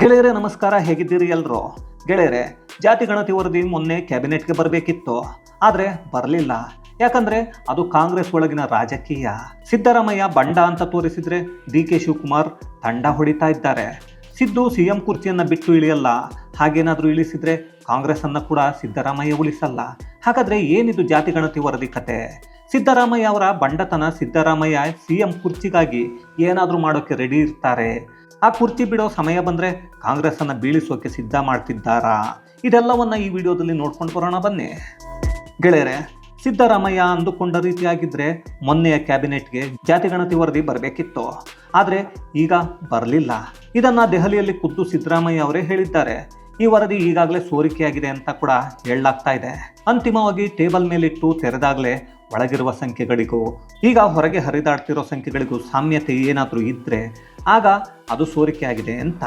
ಗೆಳೆಯರೇ, ನಮಸ್ಕಾರ. ಹೇಗಿದ್ದೀರಿ ಎಲ್ಲರೂ ಗೆಳೆಯರೇ, ಜಾತಿ, ಗಣತಿ ವರದಿ ಮೊನ್ನೆ ಕ್ಯಾಬಿನೆಟ್ಗೆ ಬರಬೇಕಿತ್ತು. ಆದರೆ ಬರಲಿಲ್ಲ. ಯಾಕಂದ್ರೆ ಅದು ಕಾಂಗ್ರೆಸ್ ಒಳಗಿನ ರಾಜಕೀಯ. ಸಿದ್ದರಾಮಯ್ಯ ಬಂಡ ಅಂತ ತೋರಿಸಿದ್ರೆ ಡಿ ಕೆ ಶಿವಕುಮಾರ್ ತಂಡ ಹೊಡಿತಾ ಇದ್ದಾರೆ. ಸಿದ್ದು ಸಿ ಎಂ ಕುರ್ಚಿಯನ್ನು ಬಿಟ್ಟು ಇಳಿಯಲ್ಲ. ಹಾಗೇನಾದರೂ ಇಳಿಸಿದ್ರೆ ಕಾಂಗ್ರೆಸ್ಸನ್ನು ಕೂಡ ಸಿದ್ದರಾಮಯ್ಯ ಉಳಿಸಲ್ಲ. ಹಾಗಾದರೆ ಏನಿದು ಜಾತಿ, ಗಣತಿ, ವರದಿ ಕತೆ? ಸಿದ್ದರಾಮಯ್ಯ ಅವರ ಬಂಡತನ ಸಿದ್ದರಾಮಯ್ಯ ಸಿ ಎಂ ಕುರ್ಚಿಗಾಗಿ ಏನಾದರೂ ಮಾಡೋಕ್ಕೆ ರೆಡಿ ಇರ್ತಾರೆ. ಆ ಕುರ್ಚಿ ಬಿಡೋ ಸಮಯ ಬಂದರೆ ಕಾಂಗ್ರೆಸ್ಸನ್ನು ಬೀಳಿಸೋಕೆ ಸಿದ್ಧ ಮಾಡ್ತಿದ್ದಾರಾ? ಇದೆಲ್ಲವನ್ನು ಈ ವಿಡಿಯೋದಲ್ಲಿ ನೋಡ್ಕೊಂಡು ಬರೋಣ, ಬನ್ನಿ. ಗೆಳೆಯರೆ, ಸಿದ್ದರಾಮಯ್ಯ ಅಂದುಕೊಂಡ ರೀತಿಯಾಗಿದ್ದರೆ ಮೊನ್ನೆಯ ಕ್ಯಾಬಿನೆಟ್ಗೆ ಜಾತಿ ಗಣತಿ ವರದಿ ಬರಬೇಕಿತ್ತು. ಆದರೆ ಈಗ ಬರಲಿಲ್ಲ. ಇದನ್ನು ದೆಹಲಿಯಲ್ಲಿ ಖುದ್ದು ಸಿದ್ದರಾಮಯ್ಯ ಅವರೇ ಹೇಳಿದ್ದಾರೆ. ಈ ವರದಿ ಈಗಾಗಲೇ ಸೋರಿಕೆಯಾಗಿದೆ ಅಂತ ಕೂಡ ಹೇಳಲಾಗ್ತಾ ಇದೆ. ಅಂತಿಮವಾಗಿ ಟೇಬಲ್ ಮೇಲಿಟ್ಟು ತೆರೆದಾಗಲೇ ಒಳಗಿರುವ ಸಂಖ್ಯೆಗಳಿಗೂ, ಈಗ ಹೊರಗೆ ಹರಿದಾಡ್ತಿರೋ ಸಂಖ್ಯೆಗಳಿಗೂ ಸಾಮ್ಯತೆ ಏನಾದರೂ ಇದ್ದರೆ ಆಗ ಅದು ಸೋರಿಕೆಯಾಗಿದೆ ಅಂತ.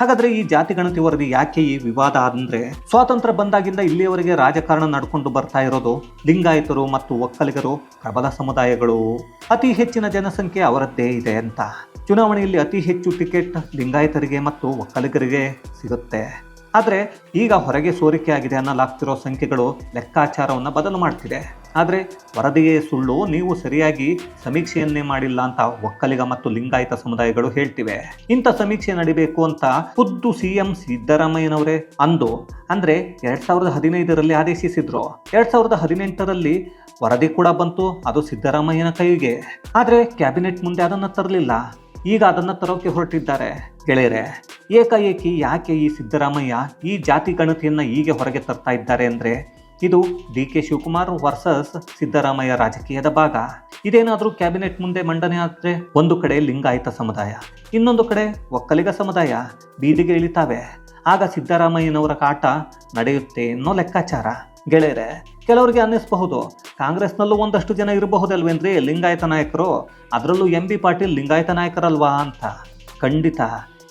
ಹಾಗಾದ್ರೆ ಈ ಜಾತಿ ಗಣತಿ ವರದಿ ಯಾಕೆ ಈ ವಿವಾದ ಅಂದ್ರೆ? ಸ್ವಾತಂತ್ರ್ಯ ಬಂದಾಗಿಂದ ಇಲ್ಲಿಯವರೆಗೆ ರಾಜಕಾರಣ ನಡ್ಕೊಂಡು ಬರ್ತಾ ಇರೋದು ಲಿಂಗಾಯತರು ಮತ್ತು ಒಕ್ಕಲಿಗರು ಪ್ರಬಲ ಸಮುದಾಯಗಳು. ಅತಿ ಹೆಚ್ಚಿನ ಜನಸಂಖ್ಯೆ ಅವರದ್ದೇ ಇದೆ ಅಂತ. ಚುನಾವಣೆಯಲ್ಲಿ ಅತಿ ಹೆಚ್ಚು ಟಿಕೆಟ್ ಲಿಂಗಾಯತರಿಗೆ ಮತ್ತು ಒಕ್ಕಲಿಗರಿಗೆ ಸಿಗುತ್ತೆ. ಆದರೆ ಈಗ ಹೊರಗೆ ಸೋರಿಕೆಯಾಗಿದೆ ಅನ್ನಲಾಗ್ತಿರೋ ಸಂಖ್ಯೆಗಳು ಲೆಕ್ಕಾಚಾರವನ್ನು ಬದಲು ಮಾಡ್ತಿದೆ. ಆದರೆ ವರದಿಯೇ ಸುಳ್ಳು, ನೀವು ಸರಿಯಾಗಿ ಸಮೀಕ್ಷೆಯನ್ನೇ ಮಾಡಿಲ್ಲ ಅಂತ ಒಕ್ಕಲಿಗ ಮತ್ತು ಲಿಂಗಾಯತ ಸಮುದಾಯಗಳು ಹೇಳ್ತಿವೆ. ಇಂಥ ಸಮೀಕ್ಷೆ ನಡಿಬೇಕು ಅಂತ ಖುದ್ದು ಸಿ ಎಂ ಸಿದ್ದರಾಮಯ್ಯನವರೇ ಅಂದು, ಅಂದ್ರೆ ಎರಡ್ ಸಾವಿರದ ಹದಿನೈದರಲ್ಲಿ ಆದೇಶಿಸಿದ್ರು. ಎರಡ್ ಸಾವಿರದ ಹದಿನೆಂಟರಲ್ಲಿ ವರದಿ ಕೂಡ ಬಂತು, ಅದು ಸಿದ್ದರಾಮಯ್ಯನ ಕೈಗೆ. ಆದರೆ ಕ್ಯಾಬಿನೆಟ್ ಮುಂದೆ ಅದನ್ನು ತರಲಿಲ್ಲ. ಈಗ ಅದನ್ನು ತರೋಕೆ ಹೊರಟಿದ್ದಾರೆ. ಗೆಳೆಯರೆ, ಏಕಾಏಕಿ ಯಾಕೆ ಈ ಸಿದ್ದರಾಮಯ್ಯ ಈ ಜಾತಿ ಗಣತಿಯನ್ನ ಹೀಗೆ ಹೊರಗೆ ತರ್ತಾ ಇದ್ದಾರೆ ಅಂದ್ರೆ? ಇದು D K Shivakumar versus Siddaramaiah ರಾಜಕೀಯದ ಭಾಗ. ಇದೇನಾದರೂ ಕ್ಯಾಬಿನೆಟ್ ಮುಂದೆ ಮಂಡನೆ ಆದರೆ ಒಂದು ಕಡೆ ಲಿಂಗಾಯತ ಸಮುದಾಯ, ಇನ್ನೊಂದು ಕಡೆ ಒಕ್ಕಲಿಗ ಸಮುದಾಯ ಬೀದಿಗೆ ಇಳಿತಾವೆ. ಆಗ ಸಿದ್ದರಾಮಯ್ಯನವರ ಕಾಟ ನಡೆಯುತ್ತೆ ಎನ್ನೋ ಲೆಕ್ಕಾಚಾರ. ಗೆಳೆಯರೆ ಕೆಲವರಿಗೆ ಅನ್ನಿಸಬಹುದು. ಕಾಂಗ್ರೆಸ್ನಲ್ಲೂ ಒಂದಷ್ಟು ಜನ ಇರಬಹುದಲ್ವೇನ್ರಿ? ಲಿಂಗಾಯತ ನಾಯಕರು. ಅದರಲ್ಲೂ ಎಂ ಬಿ ಪಾಟೀಲ್ ಲಿಂಗಾಯತ ನಾಯಕರಲ್ವಾ ಅಂತ. ಖಂಡಿತ.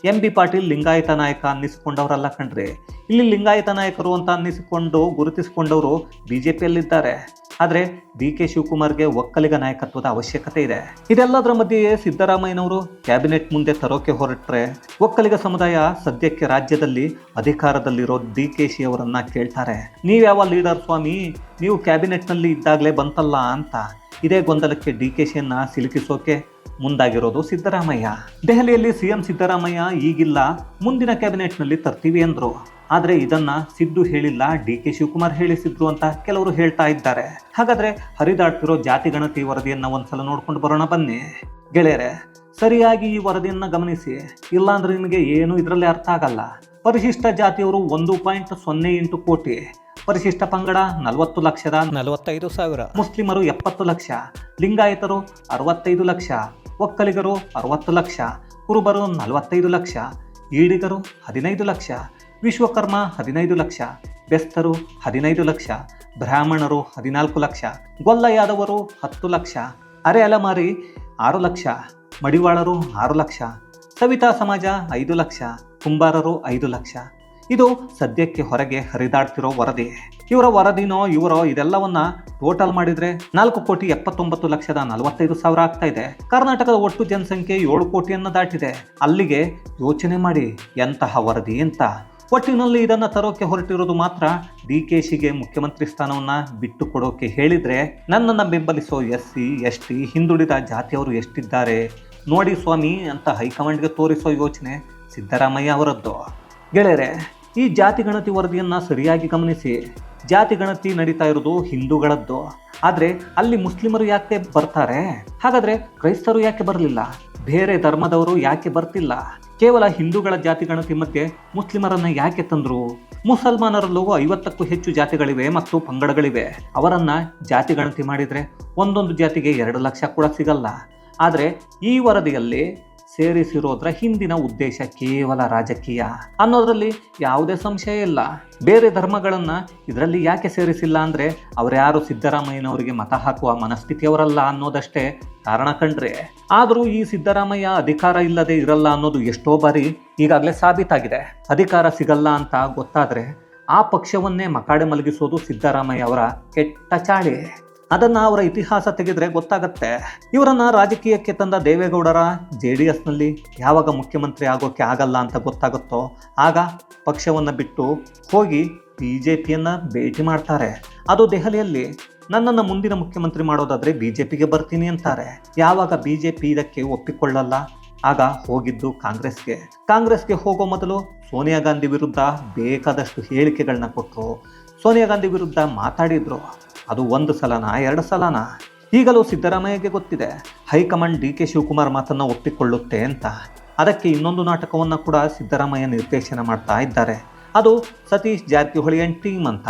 ಎಂ ಬಿ ಪಾಟೀಲ್ ಲಿಂಗಾಯತ ನಾಯಕ ಅನ್ನಿಸಿಕೊಂಡವರಲ್ಲ ಕಣ್ರಿ. ಇಲ್ಲಿ ಲಿಂಗಾಯತ ನಾಯಕರು ಅಂತ ಅನ್ನಿಸಿಕೊಂಡು ಗುರುತಿಸಿಕೊಂಡವರು ಬಿ ಜೆ ಪಿಯಲ್ಲಿದ್ದಾರೆ ಆದರೆ ಡಿ ಕೆ ಶಿವಕುಮಾರ್ಗೆ ಒಕ್ಕಲಿಗ ನಾಯಕತ್ವದ ಅವಶ್ಯಕತೆ ಇದೆ. ಇದೆಲ್ಲದರ ಮಧ್ಯೆಯೇ ಸಿದ್ದರಾಮಯ್ಯನವರು ಕ್ಯಾಬಿನೆಟ್ ಮುಂದೆ ತರೋಕೆ ಹೊರಟ್ರೆ ಒಕ್ಕಲಿಗ ಸಮುದಾಯ ಸದ್ಯಕ್ಕೆ ರಾಜ್ಯದಲ್ಲಿ ಅಧಿಕಾರದಲ್ಲಿರೋ ಡಿ ಕೆ ಶಿ ಅವರನ್ನ ಕೇಳ್ತಾರೆ ನೀವ್ಯಾವ ಲೀಡರ್ ಸ್ವಾಮಿ? ನೀವು ಕ್ಯಾಬಿನೆಟ್ನಲ್ಲಿ ಇದ್ದಾಗಲೇ ಬಂತಲ್ಲ ಅಂತ. ಇದೇ ಗೊಂದಲಕ್ಕೆ ಡಿ ಕೆ ಶಿಯನ್ನ ಸಿಲುಕಿಸೋಕೆ ಮುಂದಾಗಿರೋದು ಸಿದ್ದರಾಮಯ್ಯ. ದೆಹಲಿಯಲ್ಲಿ ಸಿಎಂ ಸಿದ್ದರಾಮಯ್ಯ ಈಗಿಲ್ಲ ಮುಂದಿನ ಕ್ಯಾಬಿನೆಟ್ನಲ್ಲಿ ತರ್ತೀವಿ ಅಂದ್ರು. ಆದರೆ ಇದನ್ನ ಸಿದ್ದು ಹೇಳಿಲ್ಲ ಡಿ ಕೆ ಶಿವಕುಮಾರ್ ಹೇಳಿಸಿದ್ರು ಅಂತ ಕೆಲವರು ಹೇಳ್ತಾ ಇದ್ದಾರೆ. ಹಾಗಾದ್ರೆ ಹರಿದಾಡ್ತಿರೋ ಜಾತಿ ಗಣತಿ ವರದಿಯನ್ನ ಒಂದ್ಸಲ ನೋಡ್ಕೊಂಡು ಬರೋಣ ಬನ್ನಿ. ಗೆಳೆಯರೆ ಸರಿಯಾಗಿ ಈ ವರದಿಯನ್ನ ಗಮನಿಸಿ. ಇಲ್ಲಾಂದ್ರೆ ನಿಮಗೆ ಏನು ಇದರಲ್ಲಿ ಅರ್ಥ ಆಗಲ್ಲ. ಪರಿಶಿಷ್ಟ ಜಾತಿಯವರು ಒಂದು ಪಾಯಿಂಟ್ ಸೊನ್ನೆ ಎಂಟು ಕೋಟಿ. ಪರಿಶಿಷ್ಟ ಪಂಗಡ ನಲವತ್ತು ಲಕ್ಷದ ನಲವತ್ತೈದು ಸಾವಿರ. ಮುಸ್ಲಿಮರು ಎಪ್ಪತ್ತು ಲಕ್ಷ ಲಿಂಗಾಯತರು ಅರವತ್ತೈದು ಲಕ್ಷ. ಒಕ್ಕಲಿಗರು ಅರವತ್ತು ಲಕ್ಷ, ಕುರುಬರು ನಲವತ್ತೈದು ಲಕ್ಷ, ಈಡಿಗರು ಹದಿನೈದು ಲಕ್ಷ, ವಿಶ್ವಕರ್ಮ ಹದಿನೈದು ಲಕ್ಷ, ಬೆಸ್ತರು ಹದಿನೈದು ಲಕ್ಷ, ಬ್ರಾಹ್ಮಣರು ಹದಿನಾಲ್ಕು ಲಕ್ಷ ಗೊಲ್ಲ ಯಾದವರು ಹತ್ತು ಲಕ್ಷ ಅರೆ ಅಲಮಾರಿ ಆರು ಲಕ್ಷ, ಮಡಿವಾಳರು ಆರು ಲಕ್ಷ, ಸವಿತಾ ಸಮಾಜ ಐದು ಲಕ್ಷ, ಕುಂಬಾರರು ಐದು ಲಕ್ಷ ಇದು ಸದ್ಯಕ್ಕೆ ಹೊರಗೆ ಹರಿದಾಡ್ತಿರೋ ವರದಿ. ಇವರ ವರದಿನೋ ಇವರೋ ಇದೆಲ್ಲವನ್ನ ಟೋಟಲ್ ಮಾಡಿದ್ರೆ ನಾಲ್ಕು ಕೋಟಿ ಎಪ್ಪತ್ತೊಂಬತ್ತು ಲಕ್ಷದ ನಲವತ್ತೈದು ಸಾವಿರ ಆಗ್ತಾ ಇದೆ. ಕರ್ನಾಟಕದ ಒಟ್ಟು ಜನಸಂಖ್ಯೆ ಏಳು ಕೋಟಿಯನ್ನು ದಾಟಿದೆ. ಅಲ್ಲಿಗೆ ಯೋಚನೆ ಮಾಡಿ, ಎಂತಹ ವರದಿ ಅಂತ. ಒಟ್ಟಿನಲ್ಲಿ ಇದನ್ನ ತರೋಕೆ ಹೊರಟಿರೋದು ಮಾತ್ರ ಡಿ ಕೆ ಶಿಗೆ ಮುಖ್ಯಮಂತ್ರಿ ಸ್ಥಾನವನ್ನ ಬಿಟ್ಟು ಕೊಡೋಕೆ ಹೇಳಿದ್ರೆ ನನ್ನನ್ನು ಬೆಂಬಲಿಸೋ ಎಸ್ ಸಿ, ಎಸ್ ಟಿ, ಹಿಂದುಳಿದ ಜಾತಿಯವರು ಎಷ್ಟಿದ್ದಾರೆ? ನೋಡಿ ಸ್ವಾಮಿ ಅಂತ ಹೈಕಮಾಂಡ್ಗೆ ತೋರಿಸೋ ಯೋಚನೆ ಸಿದ್ದರಾಮಯ್ಯ ಅವರದ್ದು. ಗೆಳೆಯರೆ, ಈ ಜಾತಿ ಗಣತಿ ವರದಿಯನ್ನು ಸರಿಯಾಗಿ ಗಮನಿಸಿ. ಜಾತಿ ಗಣತಿ ನಡೀತಾ ಇರೋದು ಹಿಂದೂಗಳದ್ದು. ಆದರೆ ಅಲ್ಲಿ ಮುಸ್ಲಿಮರು ಯಾಕೆ ಬರ್ತಾರೆ? ಹಾಗಾದರೆ ಕ್ರೈಸ್ತರು ಯಾಕೆ ಬರಲಿಲ್ಲ? ಬೇರೆ ಧರ್ಮದವರು ಯಾಕೆ ಬರ್ತಿಲ್ಲ? ಕೇವಲ ಹಿಂದೂಗಳ ಜಾತಿ ಗಣತಿ ಮಧ್ಯೆ ಮುಸ್ಲಿಮರನ್ನು ಯಾಕೆ ತಂದರು? ಮುಸಲ್ಮಾನರಲ್ಲೂ ಐವತ್ತಕ್ಕೂ ಹೆಚ್ಚು ಜಾತಿಗಳಿವೆ ಮತ್ತು ಪಂಗಡಗಳಿವೆ. ಅವರನ್ನು ಜಾತಿ ಗಣತಿ ಮಾಡಿದರೆ ಒಂದೊಂದು ಜಾತಿಗೆ ಎರಡು ಲಕ್ಷ ಕೂಡ ಸಿಗಲ್ಲ. ಆದರೆ ಈ ವರದಿಯಲ್ಲಿ ಸೇರಿಸಿರೋದ್ರ ಹಿಂದಿನ ಉದ್ದೇಶ ಕೇವಲ ರಾಜಕೀಯ. ಅನ್ನೋದ್ರಲ್ಲಿ ಯಾವುದೇ ಸಂಶಯ ಇಲ್ಲ. ಬೇರೆ ಧರ್ಮಗಳನ್ನ ಇದರಲ್ಲಿ ಯಾಕೆ ಸೇರಿಸಿಲ್ಲ ಅಂದ್ರೆ ಅವರ್ಯಾರು ಸಿದ್ದರಾಮಯ್ಯನವರಿಗೆ ಮತ ಹಾಕುವ ಮನಸ್ಥಿತಿಯವರಲ್ಲ ಅನ್ನೋದಷ್ಟೇ ಕಾರಣ ಕಂಡ್ರೆ. ಆದರೂ ಈ ಸಿದ್ದರಾಮಯ್ಯ ಅಧಿಕಾರ ಇಲ್ಲದೆ ಇರಲ್ಲ ಅನ್ನೋದು ಎಷ್ಟೋ ಬಾರಿ ಈಗಾಗಲೇ ಸಾಬೀತಾಗಿದೆ. ಅಧಿಕಾರ ಸಿಗಲ್ಲ ಅಂತ ಗೊತ್ತಾದ್ರೆ ಆ ಪಕ್ಷವನ್ನೇ ಮಕಾಡೆ ಮಲಗಿಸೋದು ಸಿದ್ದರಾಮಯ್ಯ ಅವರ ಕೆಟ್ಟ ಚಾಳಿ. ಅದನ್ನ ಅವರ ಇತಿಹಾಸ ತೆಗೆದ್ರೆ ಗೊತ್ತಾಗತ್ತೆ. ಇವರನ್ನ ರಾಜಕೀಯಕ್ಕೆ ತಂದ ದೇವೇಗೌಡರ ಜೆ ಡಿ ಎಸ್ನಲ್ಲಿ ಯಾವಾಗ ಮುಖ್ಯಮಂತ್ರಿ ಆಗೋಕೆ ಆಗಲ್ಲ ಅಂತ ಗೊತ್ತಾಗುತ್ತೋ, ಆಗ ಪಕ್ಷವನ್ನು ಬಿಟ್ಟು ಹೋಗಿ ಬಿ ಜೆ ಪಿಯನ್ನು ಭೇಟಿ ಮಾಡ್ತಾರೆ. ಅದು ದೆಹಲಿಯಲ್ಲಿ, ನನ್ನನ್ನು ಮುಂದಿನ ಮುಖ್ಯಮಂತ್ರಿ ಮಾಡೋದಾದ್ರೆ ಬಿ ಜೆ ಪಿಗೆ ಬರ್ತೀನಿ ಅಂತಾರೆ. ಯಾವಾಗ ಬಿ ಜೆ ಪಿ ಇದಕ್ಕೆ ಒಪ್ಪಿಕೊಳ್ಳಲ್ಲ, ಆಗ ಹೋಗಿದ್ದು ಕಾಂಗ್ರೆಸ್ಗೆ. ಕಾಂಗ್ರೆಸ್ಗೆ ಹೋಗೋ ಮೊದಲು ಸೋನಿಯಾ ಗಾಂಧಿ ವಿರುದ್ಧ ಬೇಕಾದಷ್ಟು ಹೇಳಿಕೆಗಳನ್ನ ಕೊಟ್ಟರು ಸೋನಿಯಾ ಗಾಂಧಿ ವಿರುದ್ಧ ಮಾತಾಡಿದ್ರು. ಅದು ಒಂದು ಸಲನಾ, ಎರಡು ಸಲನಾ? ಈಗಲೂ ಸಿದ್ದರಾಮಯ್ಯಗೆ ಗೊತ್ತಿದೆ. ಹೈಕಮಾಂಡ್ ಡಿ ಕೆ ಶಿವಕುಮಾರ್ ಮಾತನ್ನ ಒಪ್ಪಿಕೊಳ್ಳುತ್ತೆ ಅಂತ. ಅದಕ್ಕೆ ಇನ್ನೊಂದು ನಾಟಕವನ್ನು ಕೂಡ ಸಿದ್ದರಾಮಯ್ಯ ನಿರ್ದೇಶನ ಮಾಡ್ತಾ ಇದ್ದಾರೆ. ಅದು ಸತೀಶ್ ಜಾರಕಿಹೊಳಿ ಅಂಡ್ ಟೀಮ್ ಅಂತ.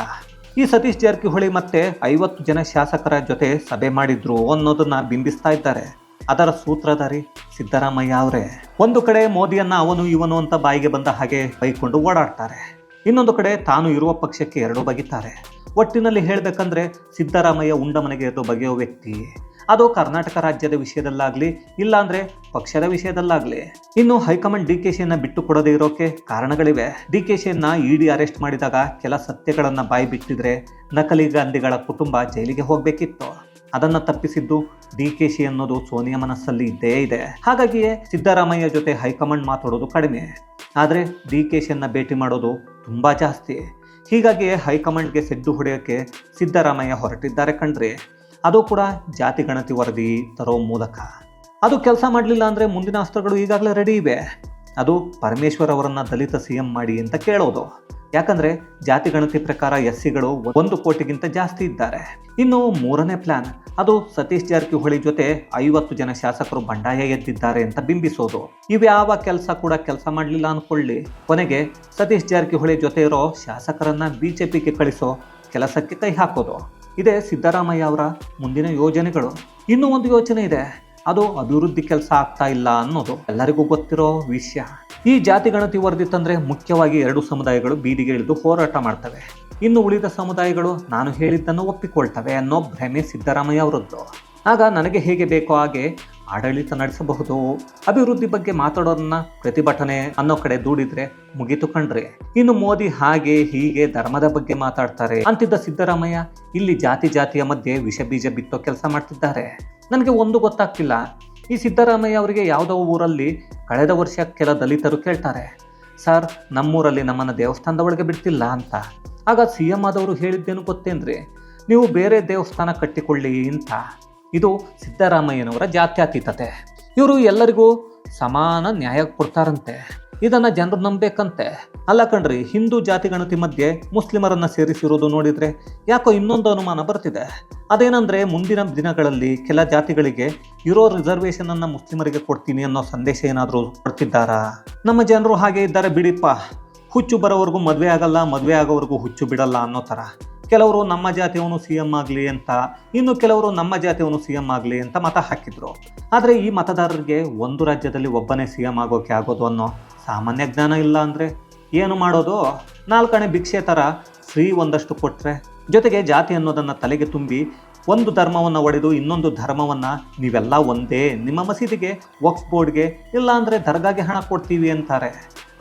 ಈ ಸತೀಶ್ ಜಾರಕಿಹೊಳಿ ಮತ್ತೆ ಐವತ್ತು ಜನ ಶಾಸಕರ ಜೊತೆ ಸಭೆ ಮಾಡಿದ್ರು ಅನ್ನೋದನ್ನ ಬಿಂಬಿಸ್ತಾ ಇದ್ದಾರೆ. ಅದರ ಸೂತ್ರಧಾರಿ ಸಿದ್ದರಾಮಯ್ಯ ಅವರೇ. ಒಂದು ಕಡೆ ಮೋದಿಯನ್ನ ಅವನು ಇವನು ಅಂತ ಬಾಯಿಗೆ ಬಂದ ಹಾಗೆ ಬೈಕೊಂಡು ಓಡಾಡ್ತಾರೆ. ಇನ್ನೊಂದು ಕಡೆ ತಾನು ಇರುವ ಪಕ್ಷಕ್ಕೆ ಎರಡು ಬಗಿತಾರೆ ಒಟ್ಟಿನಲ್ಲಿ ಹೇಳಬೇಕಂದ್ರೆ ಸಿದ್ದರಾಮಯ್ಯ ಉಂಡ ಮನೆಗೆ ಎದ್ದು ಬಗೆಯೋ ವ್ಯಕ್ತಿ. ಅದು ಕರ್ನಾಟಕ ರಾಜ್ಯದ ವಿಷಯದಲ್ಲಾಗಲಿ, ಇಲ್ಲಾಂದ್ರೆ ಪಕ್ಷದ ವಿಷಯದಲ್ಲಾಗಲಿ. ಇನ್ನು ಹೈಕಮಾಂಡ್ ಡಿ ಕೆ ಶಿಯನ್ನ ಬಿಟ್ಟು ಕೊಡದೇ ಇರೋಕೆ ಕಾರಣಗಳಿವೆ. ಡಿ ಕೆ ಶಿಯನ್ನ ಇಡಿ ಅರೆಸ್ಟ್ ಮಾಡಿದಾಗ ಕೆಲ ಸತ್ಯಗಳನ್ನ ಬಾಯಿ ಬಿಟ್ಟಿದ್ರೆ ನಕಲಿ ಗಾಂಧಿಗಳ ಕುಟುಂಬ ಜೈಲಿಗೆ ಹೋಗ್ಬೇಕಿತ್ತು. ಅದನ್ನ ತಪ್ಪಿಸಿದ್ದು ಡಿ ಕೆ ಶಿ ಅನ್ನೋದು ಸೋನಿಯಾ ಮನಸ್ಸಲ್ಲಿ ಇದ್ದೇ ಇದೆ. ಹಾಗಾಗಿಯೇ ಸಿದ್ದರಾಮಯ್ಯ ಜೊತೆ ಹೈಕಮಾಂಡ್ ಮಾತಾಡೋದು ಕಡಿಮೆ. ಆದರೆ ಡಿ ಕೆ ಶಿಯನ್ನ ಭೇಟಿ ಮಾಡೋದು ತುಂಬಾ ಜಾಸ್ತಿ. ಹೀಗಾಗಿ ಹೈಕಮಾಂಡ್ಗೆ ಸೆಡ್ಡು ಹೊಡೆಯೋಕ್ಕೆ ಸಿದ್ದರಾಮಯ್ಯ ಹೊರಟಿದ್ದಾರೆ ಕಣ್ರಿ. ಅದು ಕೂಡ ಜಾತಿ ಗಣತಿ ವರದಿ ತರೋ ಮೂಲಕ. ಅದು ಕೆಲಸ ಮಾಡಲಿಲ್ಲ ಅಂದರೆ ಮುಂದಿನ ಅಸ್ತ್ರಗಳು ಈಗಾಗಲೇ ರೆಡಿ ಇವೆ. ಅದು ಪರಮೇಶ್ವರ್ ಅವರನ್ನು ದಲಿತ ಸಿ ಎಂ ಮಾಡಿ ಅಂತ ಕೇಳೋದು. ಯಾಕಂದ್ರೆ ಜಾತಿ ಗಣತಿ ಪ್ರಕಾರ ಎಸ್ ಸಿಗಳು ಒಂದು ಕೋಟಿಗಿಂತ ಜಾಸ್ತಿ ಇದ್ದಾರೆ. ಇನ್ನು ಮೂರನೇ ಪ್ಲಾನ್ ಅದು ಸತೀಶ್ ಜಾರಕಿಹೊಳಿ ಜೊತೆ ಐವತ್ತು ಜನ ಶಾಸಕರು ಬಂಡಾಯ ಎದ್ದಿದ್ದಾರೆ ಅಂತ ಬಿಂಬಿಸೋದು. ಇವ್ಯಾವ ಕೆಲಸ ಕೂಡ ಕೆಲಸ ಮಾಡಲಿಲ್ಲ ಅನ್ಕೊಳ್ಳಿ. ಕೊನೆಗೆ ಸತೀಶ್ ಜಾರಕಿಹೊಳಿ ಜೊತೆ ಇರೋ ಶಾಸಕರನ್ನ ಬಿಜೆಪಿಗೆ ಕಳಿಸೋ ಕೆಲಸಕ್ಕೆ ಕೈ ಹಾಕೋದು. ಇದೇ ಸಿದ್ದರಾಮಯ್ಯ ಅವರ ಮುಂದಿನ ಯೋಜನೆಗಳು. ಇನ್ನೂ ಒಂದು ಯೋಚನೆ ಇದೆ. ಅದು ಅಭಿವೃದ್ಧಿ ಕೆಲಸ ಆಗ್ತಾ ಇಲ್ಲ ಅನ್ನೋದು. ಎಲ್ಲರಿಗೂ ಗೊತ್ತಿರೋ ವಿಷಯ. ಈ ಜಾತಿ ಗಣತಿ ವರದಿ ತಂದ್ರೆ ಮುಖ್ಯವಾಗಿ ಎರಡು ಸಮುದಾಯಗಳು ಬೀದಿಗೆ ಇಳಿದು ಹೋರಾಟ ಮಾಡ್ತವೆ. ಇನ್ನು ಉಳಿದ ಸಮುದಾಯಗಳು ನಾನು ಹೇಳಿದ್ದನ್ನು ಒಪ್ಪಿಕೊಳ್ತವೆ ಅನ್ನೋ ಭ್ರಮೆ ಸಿದ್ದರಾಮಯ್ಯ ಅವರದ್ದು. ಆಗ ನನಗೆ ಹೇಗೆ ಬೇಕೋ ಹಾಗೆ ಆಡಳಿತ ನಡೆಸಬಹುದು. ಅಭಿವೃದ್ಧಿ ಬಗ್ಗೆ ಮಾತಾಡೋದನ್ನ ಪ್ರತಿಭಟನೆ ಅನ್ನೋ ಕಡೆ ದೂಡಿದ್ರೆ ಮುಗಿತು ಕಣ್ರಿ. ಇನ್ನು ಮೋದಿ ಹಾಗೆ ಹೀಗೆ ಧರ್ಮದ ಬಗ್ಗೆ ಮಾತಾಡ್ತಾರೆ. ಅಂತಿದ್ದ ಸಿದ್ದರಾಮಯ್ಯ ಇಲ್ಲಿ ಜಾತಿ ಜಾತಿಯ ಮಧ್ಯೆ ವಿಷ ಬೀಜ ಬಿತ್ತೋ ಕೆಲಸ ಮಾಡ್ತಿದ್ದಾರೆ. ನನಗೆ ಒಂದು ಗೊತ್ತಾಗ್ತಿಲ್ಲ. ಈ ಸಿದ್ದರಾಮಯ್ಯ ಅವರಿಗೆ ಯಾವುದೋ ಊರಲ್ಲಿ ಕಳೆದ ವರ್ಷ ಕೆಲ ದಲಿತರು ಕೇಳ್ತಾರೆ, ಸರ್, ನಮ್ಮೂರಲ್ಲಿ ನಮ್ಮನ್ನು ದೇವಸ್ಥಾನದ ಒಳಗೆ ಬಿಡ್ತಿಲ್ಲ ಅಂತ. ಆಗ ಸಿ ಎಂ ಆದವರು ಹೇಳಿದ್ದೇನು ಗೊತ್ತೇನ್ರಿ? ನೀವು ಬೇರೆ ದೇವಸ್ಥಾನ ಕಟ್ಟಿಕೊಳ್ಳಿ ಅಂತ. ಇದು ಸಿದ್ದರಾಮಯ್ಯನವರ ಜಾತ್ಯಾತೀತತೆ. ಇವರು ಎಲ್ಲರಿಗೂ ಸಮಾನ ನ್ಯಾಯ ಕೊಡ್ತಾರಂತೆ. ಇದನ್ನ ಜನರು ನಂಬಬೇಕಂತೆ. ಅಲ್ಲ ಕಣ್ರಿ, ಹಿಂದೂ ಜಾತಿ ಗಣತಿ ಮಧ್ಯೆ ಮುಸ್ಲಿಮರನ್ನ ಸೇರಿಸಿರೋದು ನೋಡಿದ್ರೆ ಯಾಕೋ ಇನ್ನೊಂದು ಅನುಮಾನ ಬರ್ತಿದೆ. ಅದೇನಂದ್ರೆ ಮುಂದಿನ ದಿನಗಳಲ್ಲಿ ಕೆಲ ಜಾತಿಗಳಿಗೆ ಇರೋ ರಿಸರ್ವೇಶನ್ ಅನ್ನ ಮುಸ್ಲಿಮರಿಗೆ ಕೊಡ್ತೀನಿ ಅನ್ನೋ ಸಂದೇಶ ಏನಾದರೂ ಕೊಡ್ತಿದ್ದಾರಾ ನಮ್ಮ ಜನರು ಹಾಗೆ ಇದ್ದಾರೆ ಬಿಡಿಪ್ಪ. ಹುಚ್ಚು ಬರೋವರೆಗೂ ಮದುವೆ ಆಗಲ್ಲ, ಮದುವೆ ಆಗೋವರೆಗೂ ಹುಚ್ಚು ಬಿಡಲ್ಲ ಅನ್ನೋ ಥರ. ಕೆಲವರು ನಮ್ಮ ಜಾತಿಯವನು ಸಿ ಎಂ ಆಗಲಿ ಅಂತ, ಇನ್ನು ಕೆಲವರು ನಮ್ಮ ಜಾತಿಯವನು ಸಿ ಎಂ ಆಗಲಿ ಅಂತ ಮತ ಹಾಕಿದ್ರು. ಆದರೆ ಈ ಮತದಾರರಿಗೆ ಒಂದು ರಾಜ್ಯದಲ್ಲಿ ಒಬ್ಬನೇ ಸಿ ಎಂ ಆಗೋಕೆ ಆಗೋದು ಅನ್ನೋ ಸಾಮಾನ್ಯ ಜ್ಞಾನ ಇಲ್ಲ ಅಂದರೆ ಏನು ಮಾಡೋದು? ನಾಲ್ಕಣೆ ಭಿಕ್ಷೆ ಥರ ಫ್ರೀ ಒಂದಷ್ಟು ಕೊಟ್ಟರೆ ಜೊತೆಗೆ ಜಾತಿ ಅನ್ನೋದನ್ನು ತಲೆಗೆ ತುಂಬಿ ಒಂದು ಧರ್ಮವನ್ನು ಒಡೆದು ಇನ್ನೊಂದು ಧರ್ಮವನ್ನು ನೀವೆಲ್ಲ ಒಂದೇ. ನಿಮ್ಮ ಮಸೀದಿಗೆ, ವಕ್ಫ್ ಬೋರ್ಡ್ಗೆ ಇಲ್ಲ ಅಂದರೆ ದರ್ಗಾಗೆ ಹಣ ಕೊಡ್ತೀವಿ ಅಂತಾರೆ.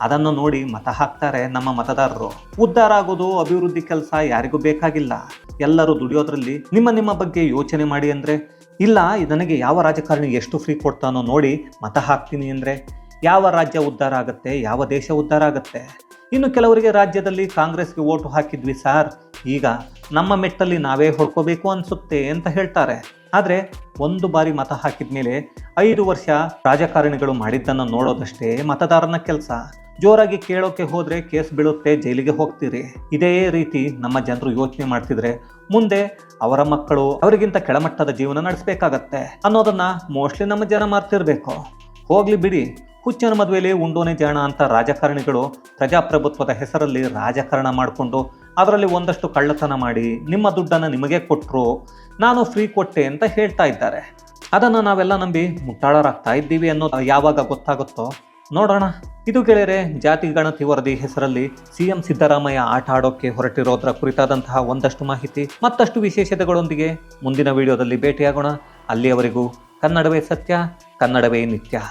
ಅದನ್ನು ನೋಡಿ ಮತ ಹಾಕ್ತಾರೆ ನಮ್ಮ ಮತದಾರರು. ಉದ್ಧಾರ ಆಗೋದು, ಅಭಿವೃದ್ಧಿ ಕೆಲಸ ಯಾರಿಗೂ ಬೇಕಾಗಿಲ್ಲ. ಎಲ್ಲರೂ ದುಡಿಯೋದ್ರಲ್ಲಿ ನಿಮ್ಮ ನಿಮ್ಮ ಬಗ್ಗೆ ಯೋಚನೆ ಮಾಡಿ ಅಂದರೆ, ಇಲ್ಲ, ನನಗೆ ಯಾವ ರಾಜಕಾರಣಿ ಎಷ್ಟು ಫ್ರೀ ಕೊಡ್ತಾನೋ ನೋಡಿ ಮತ ಹಾಕ್ತೀನಿ ಅಂದರೆ ಯಾವ ರಾಜ್ಯ ಉದ್ಧಾರ ಆಗುತ್ತೆ, ಯಾವ ದೇಶ ಉದ್ಧಾರ ಆಗುತ್ತೆ? ಇನ್ನು ಕೆಲವರಿಗೆ ರಾಜ್ಯದಲ್ಲಿ ಕಾಂಗ್ರೆಸ್ಗೆ ಓಟು ಹಾಕಿದ್ವಿ ಸರ್. ಈಗ ನಮ್ಮ ಮೆಟ್ಟಲ್ಲಿ ನಾವೇ ಹೊಡ್ಕೋಬೇಕು ಅನಿಸುತ್ತೆ ಅಂತ ಹೇಳ್ತಾರೆ. ಆದರೆ ಒಂದು ಬಾರಿ ಮತ ಹಾಕಿದ ಮೇಲೆ ಐದು ವರ್ಷ ರಾಜಕಾರಣಿಗಳು ಮಾಡಿದ್ದನ್ನು ನೋಡೋದಷ್ಟೇ ಮತದಾರನ ಕೆಲಸ. ಜೋರಾಗಿ ಕೇಳೋಕೆ ಹೋದರೆ ಕೇಸ್ ಬೀಳುತ್ತೆ, ಜೈಲಿಗೆ ಹೋಗ್ತೀರಿ. ಇದೇ ರೀತಿ ನಮ್ಮ ಜನರು ಯೋಚನೆ ಮಾಡ್ತಿದ್ರೆ ಮುಂದೆ ಅವರ ಮಕ್ಕಳು ಅವರಿಗಿಂತ ಕೆಳಮಟ್ಟದ ಜೀವನ ನಡೆಸಬೇಕಾಗತ್ತೆ ಅನ್ನೋದನ್ನ ಮೋಸ್ಟ್ಲಿ ನಮ್ಮ ಜನ ಮಾರ್ತಿರ್ಬೇಕು. ಹೋಗ್ಲಿ ಬಿಡಿ ಹುಚ್ಚನ ಮದುವೆಯಲ್ಲಿ ಉಂಡೋನೆ ಜಾಣ ಅಂತ ರಾಜಕಾರಣಿಗಳು ಪ್ರಜಾಪ್ರಭುತ್ವದ ಹೆಸರಲ್ಲಿ ರಾಜಕಾರಣ ಮಾಡಿಕೊಂಡು ಅದರಲ್ಲಿ ಒಂದಷ್ಟು ಕಳ್ಳತನ ಮಾಡಿ ನಿಮ್ಮ ದುಡ್ಡನ್ನು ನಿಮಗೆ ಕೊಟ್ಟರು ನಾನು ಫ್ರೀ ಕೊಟ್ಟೆ ಅಂತ ಹೇಳ್ತಾ ಇದ್ದಾರೆ. ಅದನ್ನು ನಾವೆಲ್ಲ ನಂಬಿ ಮುಟ್ಟಾಳರಾಗ್ತಾ ಇದ್ದೀವಿ ಅನ್ನೋದು ಯಾವಾಗ ಗೊತ್ತಾಗುತ್ತೋ ನೋಡೋಣ. ಇದು ಗೆಳೆಯರೆ, ಜಾತಿ, ಗಣತಿ ವರದಿ ಹೆಸರಲ್ಲಿ ಸಿಎಂ ಸಿದ್ದರಾಮಯ್ಯ ಆಟ ಆಡೋಕ್ಕೆ ಹೊರಟಿರೋದ್ರ ಕುರಿತಾದಂತಹ ಒಂದಷ್ಟು ಮಾಹಿತಿ, ಮತ್ತಷ್ಟು ವಿಶೇಷತೆಗಳೊಂದಿಗೆ ಮುಂದಿನ ವಿಡಿಯೋದಲ್ಲಿ ಭೇಟಿಯಾಗೋಣ. ಅಲ್ಲಿಯವರೆಗೂ ಕನ್ನಡವೇ ಸತ್ಯ, ಕನ್ನಡವೇ ನಿತ್ಯ.